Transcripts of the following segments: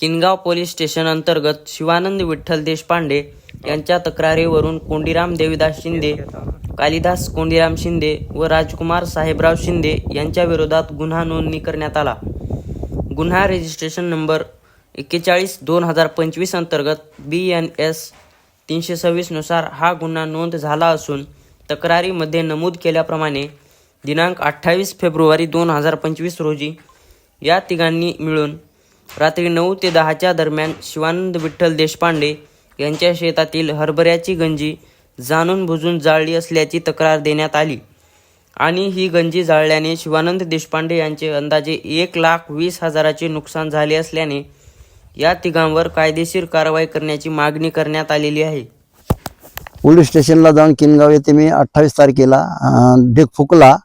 Kingaon police station अंतर्गत शिवानंद विठ्ठल देशपांडे यांच्या तक्रारीवरून कोंडीराम देवीदास शिंदे कालिदास कोंडीराम शिंदे व राजकुमार साहेबराव शिंदे यांच्या विरोधात गुन्हा नोंदणी करण्यात आला. गुन्हा रजिस्ट्रेशन नंबर एक्केचाळीस दोन हजार पंचवीस अंतर्गत बी एन एस तीनशे सव्वीसनुसार हा गुन्हा नोंद झाला असून तक्रारीमध्ये नमूद केल्याप्रमाणे दिनांक अठ्ठावीस फेब्रुवारी दोन हजार पंचवीस रोजी या तिघांनी मिळून रात्री नऊ ते दहाच्या दरम्यान शिवानंद विठ्ठल देशपांडे यांच्या शेतातील हरभऱ्याची गंजी जाणून बुजून जाळली असल्याची तक्रार देण्यात आली. आणि ही गंजी जाळल्याने शिवानंद देशपांडे यांचे अंदाजे एक लाख वीस हजाराचे नुकसान झाले असल्याने या तिघांवर कायदेशीर कारवाई करण्याची मागणी करण्यात आलेली आहे. पोलीस स्टेशनला जाऊन किनगाव येथे मी अठ्ठावीस तारखेला देख फुकला.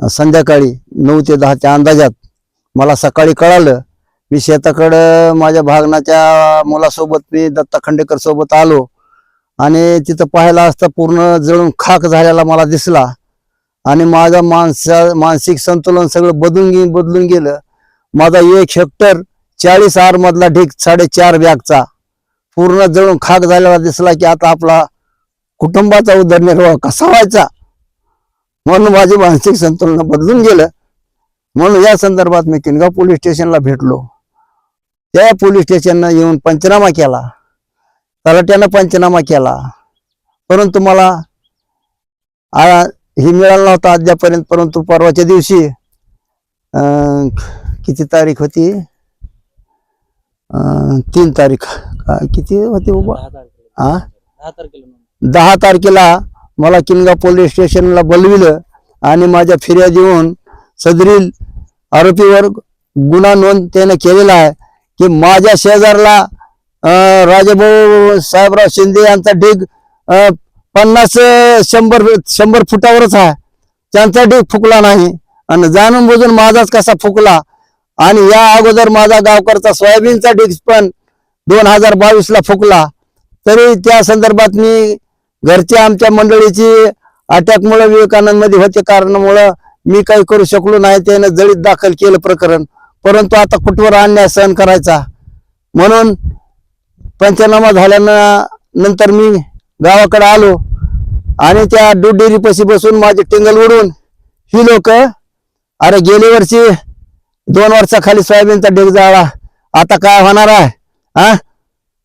संध्याकाळी नऊ ते दहाच्या अंदाजात मला सकाळी कळालं मी शेताकडं माझ्या भागनाच्या मुलासोबत मी दत्ता खंडेकर सोबत आलो. आणि तिथं पाहायला असता पूर्ण जळून खाक झालेला मला दिसला. आणि माझा मानसा मानसिक संतुलन सगळं बदलून गे बदलून गेलं. माझा एक हेक्टर चाळीस आर मधला ढीक साडेचार बॅगचा. पूर्ण जळून खाक झालेला दिसला की आता आपला कुटुंबाचा उदरनिर्वाह कसा व्हायचा? म्हणून माझे मानसिक संतुलन बदलून गेलं. म्हणून या संदर्भात मी किनगाव पोलीस स्टेशनला भेटलो. त्या पोलीस स्टेशननं येऊन पंचनामा केला. तलाट्यानं पंचनामा केला. परंतु मला हे मिळालं नव्हतं अद्यापर्यंत परंतु परवाच्या दिवशी किती तारीख होती? तीन तारीख. किती होती हा दहा तारखेला. मला किनगाव पोलीस स्टेशनला बोलविलं आणि माझ्या फिर्याद येऊन सदरील आरोपीवर गुन्हा नोंद त्याने केलेला आहे. की माझ्या शेजारला राजाभाऊ साहेबराव शिंदे यांचा ढीग पन्नास शंभर शंभर फुटावरच आहे. त्यांचा ढीग फुकला नाही. आणि जाणून बुजून माझाच कसा फुकला? आणि या अगोदर माझा गावकरचा सोयाबीनचा ढीग पण दोन हजार बावीसला फुकला. तरी त्या संदर्भात मी घरच्या आमच्या मंडळीची अटॅकमुळं विवेकानंदमध्ये होते कारणामुळं मी काही करू शकलो नाही. त्यानं जळीत दाखल केलं प्रकरण. परंतु आता कुठवर अन्याय सहन करायचा? म्हणून पंचनामा झाल्यानं नंतर मी गावाकडे आलो आणि त्या दूध डेअरीपाशी बसून माझे टिंगल उडून ही लोक अरे गेली वर्षी दोन वर्षाखाली सोयाबीनचा ढेग जाळा आता काय होणार आहे? हा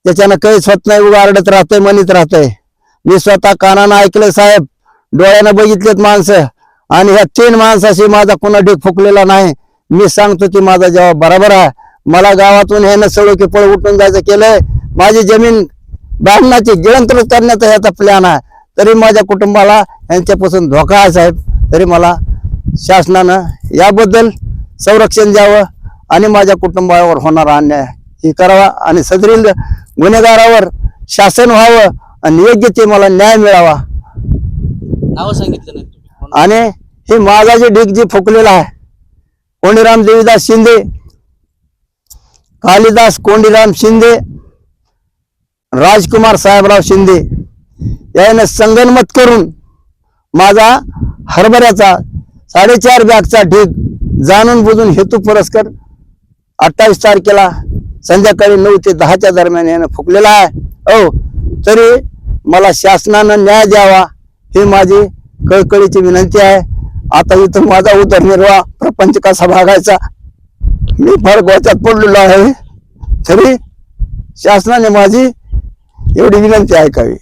त्याच्यानं काहीच होत नाही उगा आरडत राहतोय म्हणत राहतंय. मी स्वतः कानानं ऐकलंय साहेब. डोळ्यानं बघितलेत माणसं. आणि ह्या तीन माणसाशी माझा कुणा ढेग फुकलेला नाही. मी सांगतो की माझा जबाब बरोबर आहे. मला गावातून ह्यानं सळो की पळ उठून जायचं केलंय. माझी जमीन बांधण्याची गिळंतर करण्याचा ह्याचा प्लॅन आहे. तरी माझ्या कुटुंबाला यांच्यापासून धोका आहे साहेब. तरी मला शासनानं याबद्दल संरक्षण द्यावं आणि माझ्या कुटुंबावर होणारा अन्याय हे करावा आणि सदरील गुन्हेगारावर शासन व्हावं आणि योग्य ते मला न्याय मिळावा. नाव सांगितलं नाही आणि हे माझा जे ढीक जे फुकलेला आहे कोंडीराम देवीदास शिंदे कालिदास कोंडीराम शिंदे राजकुमार साहेबराव शिंदे. यानं संगनमत करून माझा हरभऱ्याचा साडेचार बॅगचा ढीग जाणून बुजून हेतू पुरस्कार अठ्ठावीस तारखेला संध्याकाळी नऊ ते दहाच्या दरम्यान यानं फुकलेला आहे. हो तरी मला शासनानं न्याय द्यावा ही माझी कळकळीची विनंती आहे. आता इथं माझा उदरनिर्वाह प्रपंच कसा भागायचा? मी फार गोच्यात पडलेलो आहे. तरी शासनाने माझी एवढी विनंती ऐकावी.